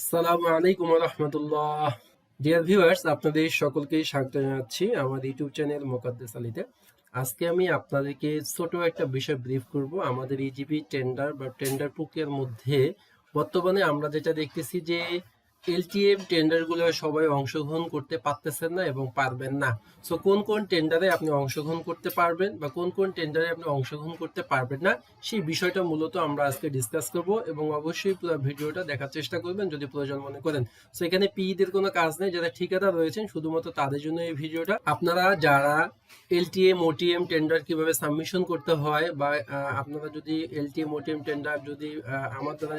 আসসালামু আলাইকুম রহমতুল্লাহ dear viewers আপনাদের সকলকে স্বাগত জানাচ্ছি আমার ইউটিউব চ্যানেল মোকাদ্দেস আলীতে। আজকে আমি আপনাদেরকে ছোট একটা বিষয় ব্রিফ করব। আমাদের ইজিপি টেন্ডার বা টেন্ডার প্রক্রিয়ার মধ্যে বর্তমানে আমরা যেটা দেখতেছি যে এলটিএম টেন্ডারগুলো সবাই অংশগ্রহণ করতে পারতেছেন না এবং পারবেন না। সো কোন কোন টেন্ডারে আপনি অংশগ্রহণ করতে পারবেন বা কোন কোন টেন্ডারে আপনি অংশগ্রহণ করতে পারবেন না, সেই বিষয়টা মূলত আমরা আজকে ডিসকাস করব এবং অবশ্যই পুরো ভিডিওটা দেখার চেষ্টা করবেন যদি প্রয়োজন মনে করেন। সো এখানে পিইদের কোনো কাজ নেই, যারা ঠিকাদার রয়েছেন, শুধুমাত্র তাদের জন্য এই ভিডিওটা। আপনারা যারা এলটিএম ওটিএম টেন্ডার কীভাবে সাবমিশন করতে হয় বা আপনারা যদি এলটিএম ওটিএম টেন্ডার যদি আমার দ্বারা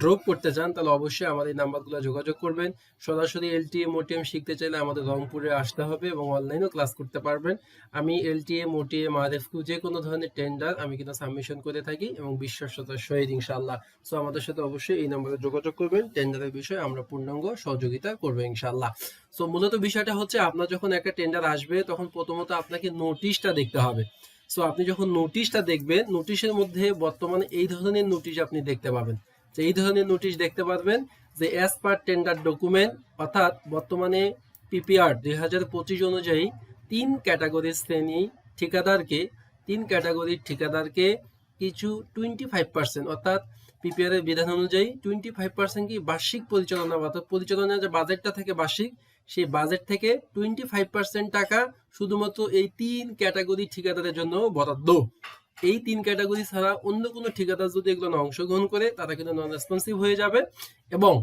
ড্রপ করতে চান, তাহলে অবশ্যই আমাদের নাম্বারগুলো যোগাযোগ করবেন। সরাসরি এলটিএম ওটিএম শিখতে চাইলে আমাদের রংপুরে আসতে হবে এবং অনলাইনেও ক্লাস করতে পারবেন। আমি এলটিএম ওটিএম আরএফকিউ যে কোনো ধরনের টেন্ডার আমি কিন্তু সাবমিশন করে থাকি এবং বিশ্বস্ততার সহিত ইনশাআল্লাহ। সো আমাদের সাথে অবশ্যই এই নম্বরে যোগাযোগ করবেন। টেন্ডারের বিষয়ে আমরা পূর্ণাঙ্গ সহযোগিতা করব ইনশাআল্লাহ। সো মূলত বিষয়টা হচ্ছে আপনার যখন একটা টেন্ডার আসবে, তখন প্রথমত আপনাকে নোটিশটা দেখতে হবে। সো আপনি যখন নোটিশটা দেখবেন নোটিশের মধ্যে বর্তমানে এই ধরনের নোটিশ আপনি দেখতে পাবেন। এই ধরনের নোটিশ দেখতে পারবেন যে অ্যাজ পার টেন্ডার ডকুমেন্ট অর্থাৎ বর্তমানে পিপিআর দুই হাজার পঁচিশ অনুযায়ী তিন ক্যাটাগরির শ্রেণি ঠিকাদারকে, তিন ক্যাটাগরির ঠিকাদারকে কিছু টোয়েন্টি ফাইভ পার্সেন্ট অর্থাৎ পিপিআর এর বিধান অনুযায়ী টোয়েন্টি ফাইভ পার্সেন্ট কি বার্ষিক পরিচালনা, অর্থাৎ পরিচালনার যে বাজেটটা থাকে বার্ষিক, সেই বাজেট থেকে টোয়েন্টি ফাইভ পার্সেন্ট টাকা শুধুমাত্র এই তিন ক্যাটাগরি ঠিকাদারের জন্য বরাদ্দ। এই তিন ক্যাটাগরি ছাড়া অন্য কোনো ঠিকাদার যদি এগুলো অংশগ্রহণ করে, তারা কিন্তু নন রেসপন্সিভ হয়ে যাবে। এবং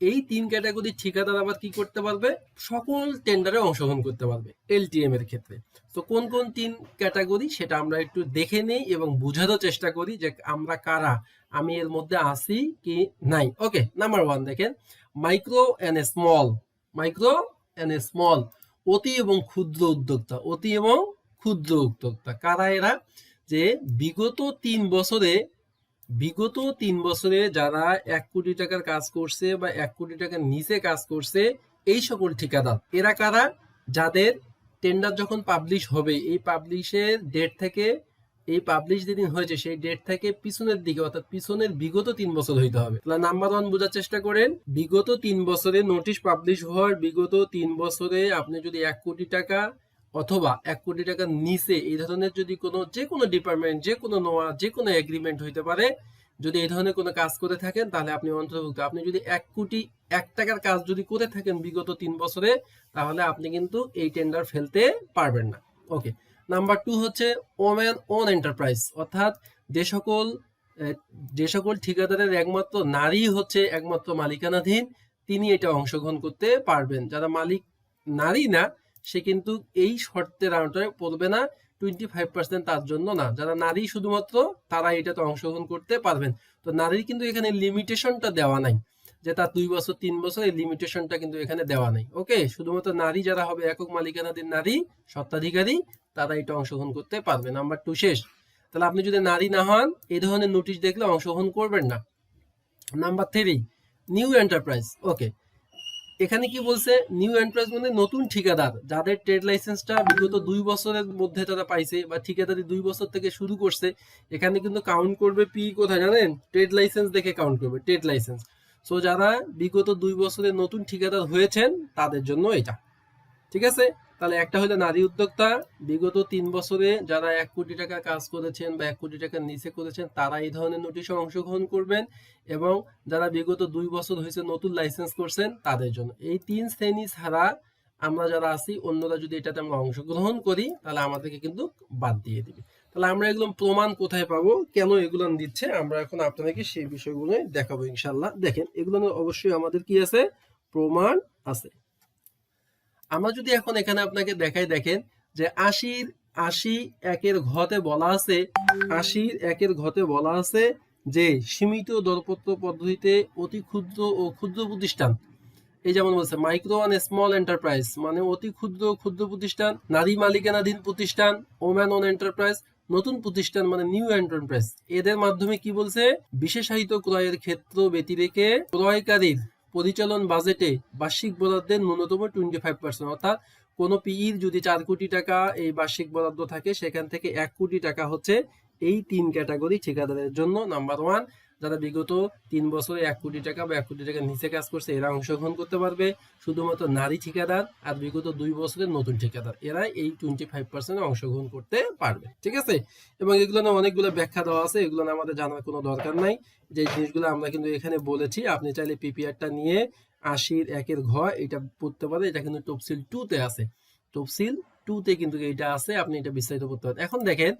এই তিন ক্যাটাগরি ঠিকাদার আবার কি করতে পারবে? সকল টেন্ডারে অংশগ্রহণ করতে পারবে এলটিএম এর ক্ষেত্রে। তো কোন কোন তিন ক্যাটাগরি সেটা আমরা একটু দেখে নেই এবং বোঝারও চেষ্টা করি যে আমরা কারা, আমি এর মধ্যে আছি কি নাই। ওকে নাম্বার ওয়ান দেখেন micro and small micro and small অতি এবং ক্ষুদ্র উদ্যোক্তা, অতি এবং ক্ষুদ্র উদ্যোক্তা, কারা এরা? যে বিগত তিন বছরে, বিগত তিন বছরে যারা এক কোটি টাকার কাজ করছে বা এক কোটি টাকার নিচে কাজ করছে, এই সকল ঠিকাদার, এরা কারা? যাদের টেন্ডার যখন পাবলিশ হবে, এই পাবলিশের ডেট থেকে, এই পাবলিশ যেদিন হয়েছে, সেই ডেট থেকে পিছনের দিকে, অর্থাৎ পিছনের বিগত তিন বছর হইতে হবে। তাহলে নাম্বার ওয়ান বোঝার চেষ্টা করেন, বিগত তিন বছরে নোটিশ পাবলিশ হওয়ার বিগত তিন বছরে আপনি যদি এক কোটি টাকা অথবা এক কোটি টাকার নিচে এই ধরনের যদি কোনো, যে কোনো ডিপার্টমেন্ট যে কোনো নোয়া যে কোনো এগ্রিমেন্ট হইতে পারে, যদি এই ধরনের কোনো কাজ করে থাকেন, তাহলে আপনি অন্তর্ভুক্ত। আপনি যদি এক কোটি, এক টাকার কাজ যদি করে থাকেন বিগত তিন বছরে, তাহলে আপনি কিন্তু এই টেন্ডার ফেলতে পারবেন না। ওকে নাম্বার টু হচ্ছে ওম্যান ওন এন্টারপ্রাইজ অর্থাৎ যে সকল যে সকল ঠিকাদারের একমাত্র নারী হচ্ছে একমাত্র মালিকানাধীন, তিনি এটা অংশগ্রহণ করতে পারবেন। যারা মালিক নারী না সে কিন্তু এই শর্তের আওতায় পড়বে না টোয়েন্টি ফাইভ পার্সেন্ট তার জন্য না। যারা নারী শুধুমাত্র তারা এটাতে অংশগ্রহণ করতে পারবেন। তো নারীর কিন্তু এখানে লিমিটেশনটা দেওয়া নাই, যে তার দুই বছর, তিন বছর এই লিমিটেশনটা কিন্তু এখানে দেওয়া নাই। ওকে শুধুমাত্র নারী যারা হবে একক মালিকানাধীন নারী, স্বত্বাধিকারী, তারা এটা অংশগ্রহণ করতে পারবে। নাম্বার টু শেষ। তাহলে আপনি যদি নারী না হন এই ধরনের নোটিশ দেখলে অংশগ্রহণ করবেন না। Number three new enterprise okay এখানে কি বলছে? নিউ এন্টারপ্রাইজ মানে নতুন ঠিকাদার। যাদের ট্রেড লাইসেন্সটা বিগত দুই বছরের মধ্যে তারা পাইছে বা ঠিকাদারি দুই বছর থেকে শুরু করছে, এখানে কিন্তু কাউন্ট করবে পি কোথায় জানেন? ট্রেড লাইসেন্স দেখে কাউন্ট করবে ট্রেড লাইসেন্স সো যারা বিগত দুই বছরের নতুন ঠিকাদার হয়েছেন, তাদের জন্য এটা। ঠিক আছে? তাহলে একটা হলো নারী উদ্যোক্তা। বিগত তিন বছরে যারা এক কোটি টাকা কাজ করেছেন বা এক কোটি টাকার নিচে করেছেন, তারা এই ধরনের নোটিশে অংশগ্রহণ করবেন এবং যারা বিগত দুই বছর হয়েছে নতুন লাইসেন্স করছেন, তাদের জন্য। এই তিন শ্রেণি ছাড়া আমরা যারা আছি, অন্যরা যদি এটাতে আমরা অংশগ্রহণ করি, তাহলে আমাদেরকে কিন্তু বাদ দিয়ে দিবে। তাহলে আমরা এগুলো প্রমাণ কোথায় পাবো? কেন এগুলো দিচ্ছে? আমরা এখন আপনাদেরকে সেই বিষয়গুলো দেখাবো ইনশাল্লাহ দেখেন, এগুলো অবশ্যই আমাদের কি আছে? প্রমাণ আছে। আমরা যদি এখন এখানে আপনাকে দেখাই, দেখেন যে আশির আশি একের ঘতে বলা আছে, আশির একের ঘতে বলা আছে যে সীমিত দরপত্র পদ্ধতিতে অতি ক্ষুদ্র ও ক্ষুদ্র প্রতিষ্ঠান। এই যেমন বলছে মাইক্রো অ্যান্ড স্মল এন্টারপ্রাইজ মানে অতি ক্ষুদ্র ক্ষুদ্র প্রতিষ্ঠান, নারী মালিকানাধীন প্রতিষ্ঠান ওম্যান অন এন্টারপ্রাইজ নতুন প্রতিষ্ঠান মানে নিউ এন্টারপ্রাইজ এদের মাধ্যমে কি বলছে? বিশেষায়িত ক্রয়ের ক্ষেত্র ব্যতিরেকে ক্রয়কারীর পরিচালন বাজেটে বার্ষিক বরাদ্দের ন্যূনতম টোয়েন্টি ফাইভ পার্সেন্ট অর্থাৎ কোনো পিইর যদি চার কোটি টাকা এই বার্ষিক বরাদ্দ থাকে, সেখান থেকে এক কোটি টাকা হচ্ছে এই তিন ক্যাটাগরি ঠিকাদারের জন্য নাম্বার ওয়ান যারা বিগত তিন বছরে এক কোটি টাকা বা এক কোটি টাকার নিচে কাজ করছে, এরা অংশগ্রহণ করতে পারবে। শুধুমাত্র নারী ঠিকাদার আর বিগত দুই বছরের নতুন ঠিকাদার, এরা এই টোয়েন্টি ফাইভ পার্সেন্ট অংশগ্রহণ করতে পারবে। ঠিক আছে? এবং এগুলো না অনেকগুলো ব্যাখ্যা দেওয়া আছে, এগুলো আমাদের জানার কোনো দরকার নাই। যে জিনিসগুলো আমরা কিন্তু এখানে বলেছি, আপনি চাইলে পিপিআরটা নিয়ে আশির একের ঘ এটা পড়তে পারে এটা কিন্তু তফসিল টু তে আছে। তফসিল টু তে কিন্তু এটা আছে, আপনি এটা বিস্তারিত করতে পারেন। এখন দেখেন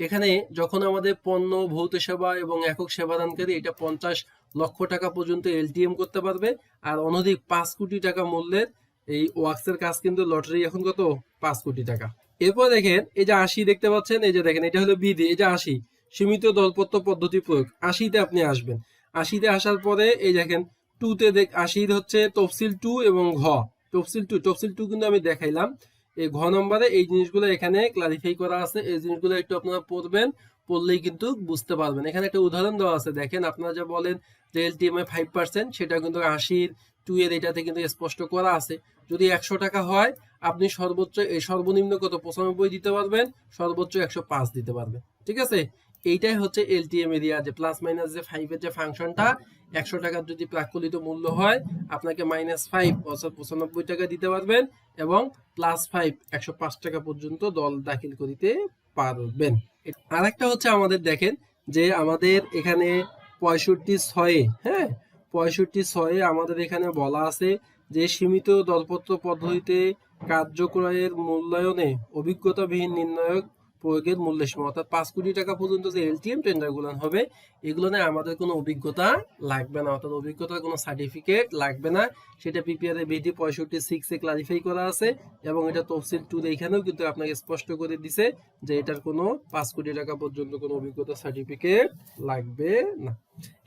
এখানে যখন আমাদের পণ্য, ভৌত সেবা এবং একক সেবাদানকারী এটা পঞ্চাশ লক্ষ টাকা পর্যন্ত এলটিএম করতে পারবে। আর অনধিক পাঁচ কোটি টাকা মূল্যের এই ওয়াক্সের কাজ কিন্তু লটারি এখন কত? পাঁচ কোটি টাকা। এরপর দেখেন, এই যে আশি দেখতে পাচ্ছেন, এই যে দেখেন, এটা হলো বিধি, এই যে আশি। সীমিত দলপত্র পদ্ধতি প্রয়োগ। আশিতে আপনি আসবেন। আশিতে আসার পরে এই দেখেন টুতে দেখ, আশির হচ্ছে তফসিল টু এবং ঘ। তফসিল টু তফসিল টু কিন্তু আমি দেখাইলাম। এই ঘ নম্বরে এই জিনিসগুলো এখানে ক্লারিফাই করা আছে। এই জিনিসগুলো একটু আপনারা পড়বেন, পড়লেই কিন্তু বুঝতে পারবেন। এখানে একটা উদাহরণ দেওয়া আছে, দেখেন আপনারা যা বলেন যে এল টিএমআই ফাইভ পার্সেন্ট সেটা কিন্তু আশির টু এর এটাতে কিন্তু স্পষ্ট করা আছে। যদি একশো টাকা হয়, আপনি সর্বোচ্চ, এই সর্বনিম্ন কত? পঁচানব্বই দিতে পারবেন, সর্বোচ্চ একশো পাঁচ দিতে পারবেন। ঠিক আছে? এইটাই হচ্ছে এলটিএম এরিয়া যে প্লাস মাইনাস যে ফাইভের যে ফাংশনটা একশো টাকার যদি প্রাকলিত মূল্য হয়, আপনাকে মাইনাস ফাইভ অর্থাৎ পঁচানব্বই টাকা দিতে পারবেন এবং প্লাস ফাইভ একশো পাঁচ টাকা পর্যন্ত দল দাখিল করিতে পারবেন। আর একটা হচ্ছে আমাদের দেখেন যে আমাদের এখানে পঁয়ষট্টি ছয়ে হ্যাঁ পঁয়ষট্টি ছয়ে আমাদের এখানে বলা আছে যে সীমিত দরপত্র পদ্ধতিতে কার্যক্রয়ের মূল্যায়নে অভিজ্ঞতাবিহীন নির্ণায়ক প্রয়োগের মূল্য সীমা। অর্থাৎ পাঁচ কোটি টাকা পর্যন্ত যে এলটিএম টেন্ডারগুলো হবে, এগুলো নিয়ে আমাদের কোনো অভিজ্ঞতা লাগবে না। অর্থাৎ অভিজ্ঞতার কোনো সার্টিফিকেট লাগবে না। সেটা পিপিআর বিধি পঁয়ষট্টি সিক্সে ক্লারিফাই করা আছে এবং এটা তফসিল টু এখানেও কিন্তু আপনাকে স্পষ্ট করে দিছে যে এটার কোনো পাঁচ কোটি টাকা পর্যন্ত কোনো অভিজ্ঞতা সার্টিফিকেট লাগবে না।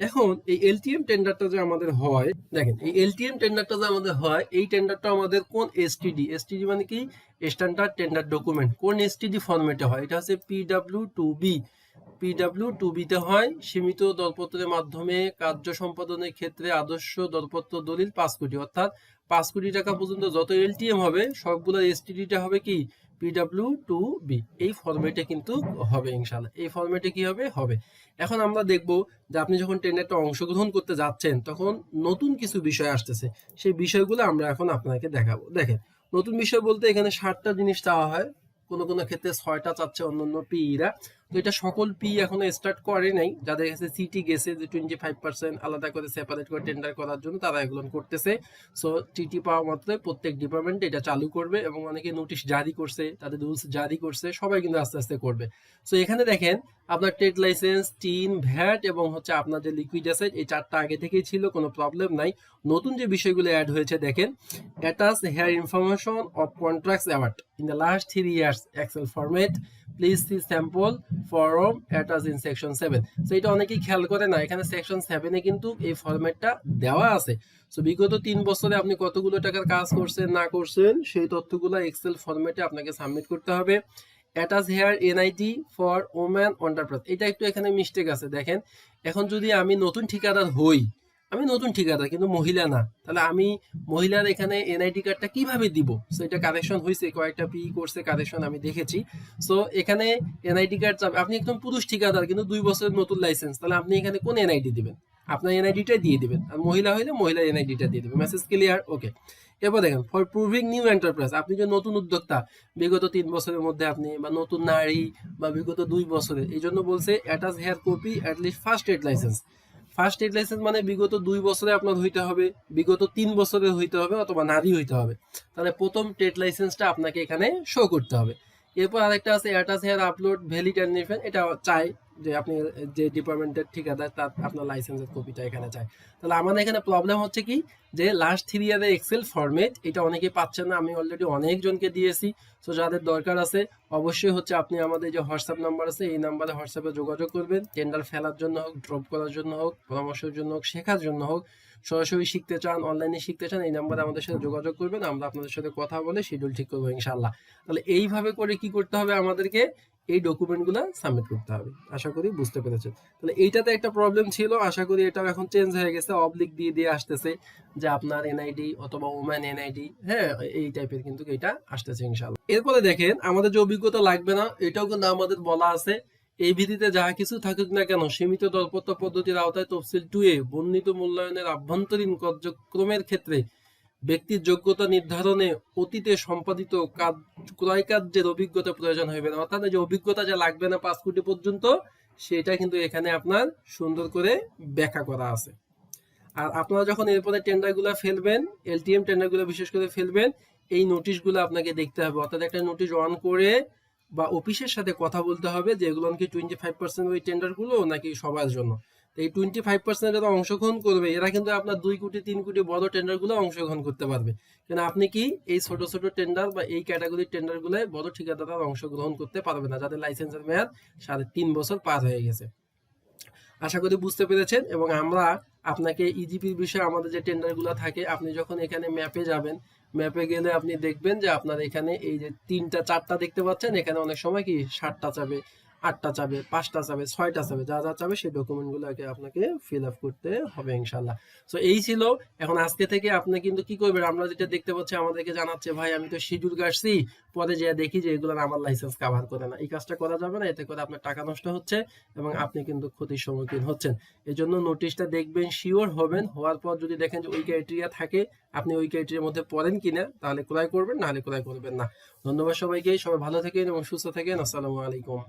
এখন এই এলটিএম টেন্ডারটা যে আমাদের হয়, দেখেন, এই এলটিএম টেন্ডারটা যে আমাদের হয়, এই টেন্ডারটা আমাদের কোন S T D S T D মানে কি? স্ট্যান্ডার্ড টেন্ডার ডকুমেন্ট কোন এসটিডি ফরম্যাটে হয়? এটা হচ্ছে P W two B P W two বিতে হয়, সীমিত দরপত্রের মাধ্যমে কার্য সম্পাদনের ক্ষেত্রে আদর্শ দরপত্র দলিল পাঁচ কোটি। অর্থাৎ পাঁচ কোটি টাকা পর্যন্ত যত এলটিএম হবে, সবগুলো এসটিডিটা হবে কি? পিডাব্লিউ টু বি এই ফর্মেটে কিন্তু হবে ইনশাল্লাহ এই ফর্মেটে কি হবে? হবে। এখন আমরা দেখব যে আপনি যখন টেন্ডারটা অংশগ্রহণ করতে যাচ্ছেন, তখন নতুন কিছু বিষয় আসতেছে। সেই বিষয়গুলো আমরা এখন আপনাকে দেখাবো। দেখেন, নতুন বিষয় বলতে এখানে ষাটটা জিনিস চাওয়া হয়। কোনো কোনো ক্ষেত্রে ছয়টা চাচ্ছে অন্য অন্য পিইরা তো এটা সকল পি এখনও স্টার্ট করে নাই। যাদের কাছে সিটি গেছে যে টোয়েন্টি ফাইভ পার্সেন্ট আলাদা করে সেপারেট করে টেন্ডার করার জন্য, তারা এগুলো করতেছে। সো টিটি পাওয়া মাত্রই প্রত্যেক ডিপার্টমেন্ট এটা চালু করবে এবং অনেকে নোটিশ জারি করছে, তাদের রুলস জারি করছে, সবাই কিন্তু আস্তে আস্তে করবে। সো এখানে দেখেন, আপনার ট্রেড লাইসেন্স টিন ভ্যাট এবং হচ্ছে আপনার যে লিকুইড অ্যাসেট এই চারটা আগে থেকেই ছিল, কোনো প্রবলেম নাই। নতুন যে বিষয়গুলো অ্যাড হয়েছে, দেখেন attach here information of contracts award in the last three years Excel format please see sample form attach in section seven so এটা অনেকেই খেয়াল করে না, এখানে সেকশন সেভেনে কিন্তু এই ফরম্যাটটা দেওয়া আছে। সো বিগত তিন বছরে আপনি কতগুলো টাকার কাজ করছেন, না করছেন, সেই তথ্যগুলো এক্সেল ফরম্যাটে আপনাকে সাবমিট করতে হবে। Attach here N I T for woman enterprise এটা একটু এখানে মিস্টেক আছে, দেখেন। এখন যদি আমি নতুন ঠিকাদার হই আমি নতুন ঠিকাদার, কিন্তু মহিলা না। তাহলে আমি মহিলার এখানে এনআইডি কার্ডটা কীভাবে দিব? সো এটা হয়েছে কয়েকটা পি কোর্সে কারেকশন আমি দেখেছি। সো এখানে এনআইডি কার্ড যাবে আপনি একদম পুরুষ ঠিকাদার, কিন্তু দুই বছরের নতুন লাইসেন্স তাহলে আপনি এখানে কোন এনআইডি দিবেন? আপনার এনআইডিটা দিয়ে দিবেন। আর মহিলা হইলে মহিলার এনআইডিটা দিয়ে দেবেন। মেসেজ ক্লিয়ার ওকে এরপর দেখেন ফর প্রুভিং নিউ এন্টারপ্রাইজ আপনি যে নতুন উদ্যোক্তা, বিগত তিন বছরের মধ্যে আপনি, বা নতুন নারী, বা বিগত দুই বছরের, এই জন্য বলছে attach here copy at least first aid licence first aid licence মানে বিগত দুই বছরে আপনার হইতে হবে, বিগত তিন বছরে হইতে হবে অথবা নারী হইতে হবে। তাহলে প্রথম ট্রেড লাইসেন্সটা আপনাকে এখানে শো করতে হবে। এরপর আরেকটা আছে অ্যাটাচ হেয়ার আপলোড ভ্যালিড অ্যানিফেন এটা চাই যে আপনি যে ডিপার্টমেন্টের ঠিকাদার, তার আপনার লাইসেন্সের কপিটা এখানে চাই। তাহলে আমাদের এখানে প্রবলেম হচ্ছে কি? যে লাস্ট থ্রি ইয়ারের এক্সেল ফরম্যাট এটা অনেকে পাচ্ছেন না। আমি অলরেডি অনেকজনকে দিয়েছি। তো যাদের দরকার আছে, অবশ্যই হচ্ছে আপনি আমাদের যে হোয়াটসঅ্যাপ নাম্বার আছে, এই নাম্বারে হোয়াটসঅ্যাপে যোগাযোগ করবেন। টেন্ডার ফেলার জন্য হোক ড্রপ করার জন্য হোক, পরামর্শের জন্য হোক, শেখার জন্য হোক। সরাসরি শিখতে চান অনলাইনে শিখতে চান, এই নাম্বারে আমাদের সাথে যোগাযোগ করবেন, আমরা আপনাদের সাথে কথা বলে শিডিউল ঠিক করব ইনশাল্লাহ তাহলে এইভাবে করে কি করতে হবে আমাদেরকে? এই ডকুমেন্টগুলো সাবমিট করতে হবে। আশা করি বুঝতে পেরেছেন। তাহলে এইটাতে একটা প্রবলেম ছিল, আশা করি এটাও এখন চেঞ্জ হয়ে গেছে অবলিক দিয়ে দিয়ে আসতেছে যে আপনার এনআইডি অথবা ওম্যান এনআইডি হ্যাঁ এই টাইপের কিন্তু এটা আসতেছে ইনশাল্লাহ এরপরে দেখেন, আমাদের যে অভিজ্ঞতা লাগবে না, এটাও কিন্তু আমাদের বলা আছে। এই ভিত্তিতে যাহা কিছু থাকুক না কেন, সীমিত দরপত্র পদ্ধতির আওতায় তফসিল টু এ বর্ণিত মূল্যায়নের আভ্যন্তরীণ কার্যক্রমের ক্ষেত্রে ব্যক্তির যোগ্যতা নির্ধারণে অতীতে সম্পাদিত কাজ, ক্রয় কার্যের অভিজ্ঞতা প্রয়োজন হইবে না। অর্থাৎ যে অভিজ্ঞতা যে লাগবে না পাঁচ কোটি পর্যন্ত, সেটা কিন্তু এখানে আপনার সুন্দর করে ব্যাখ্যা করা আছে। আর আপনারা যখন এরপরে টেন্ডারগুলো ফেলবেন, এলটিএম টেন্ডারগুলো বিশেষ করে ফেলবেন, এই নোটিশগুলো আপনাকে দেখতে হবে। অর্থাৎ একটা নোটিশ অন করে বা অফিসের সাথে কথা বলতে হবে যে, এগুলো কি টোয়েন্টি ফাইভ পার্সেন্ট ওই টেন্ডারগুলো নাকি সবার জন্য? এই টোয়েন্টি ফাইভ পার্সেন্ট যারা অংশগ্রহণ করবে। এরা কিন্তু আপনার দুই কোটি, তিন কোটি বড় টেন্ডারগুলো অংশগ্রহণ করতে পারবে। কেন আপনি কি এই ছোট ছোট টেন্ডার বা এই ক্যাটাগরির টেন্ডারগুলো বড় ঠিকাদার অংশগ্রহণ করতে পারবে না? যাদের লাইসেন্সের মেয়াদ সাড়ে তিন বছর পার হয়ে গেছে। আশা করি বুঝতে পেরেছেন এবং আমরা আপনাকে ইজিপির বিষয়ে আমাদের যে টেন্ডারগুলো থাকে, আপনি যখন এখানে ম্যাপে যাবেন ম্যাপে গেলে আপনি দেখবেন যে আপনার এখানে এই যে তিনটা, চারটা দেখতে পাচ্ছেন, এখানে অনেক সময় কি সাতটা চাবে। আটটা চাবে, পাঁচটা চাবে, ছয়টা চাবে, যা যা চাবে সেই ডকুমেন্টগুলো আগে আপনাকে ফিল আপ করতে হবে ইনশাল্লাহ তো এই ছিল। এখন আজকে থেকে আপনি কিন্তু কি করবেন? আমরা যেটা দেখতে পাচ্ছি, আমাদেরকে জানাচ্ছে, ভাই, আমি তো শিডিউল কাটছি পরে যে দেখি যে এগুলো আমার লাইসেন্স কাভার করে না। এই কাজটা করা যাবে না, এতে করে আপনার টাকা নষ্ট হচ্ছে এবং আপনি কিন্তু ক্ষতির সম্মুখীন হচ্ছেন। এই জন্য নোটিশটা দেখবেন শিওর হবেন, হওয়ার পর যদি দেখেন যে ওই ক্রাইটেরিয়া থাকে, আপনি ওই ক্রাইটেরিয়ার মধ্যে পড়েন কিনা, তাহলে ক্রয় করবেন নাহলে ক্রয় করবেন না। ধন্যবাদ সবাইকে, সবাই ভালো থাকেন এবং সুস্থ থাকেন। আসসালামু আলাইকুম।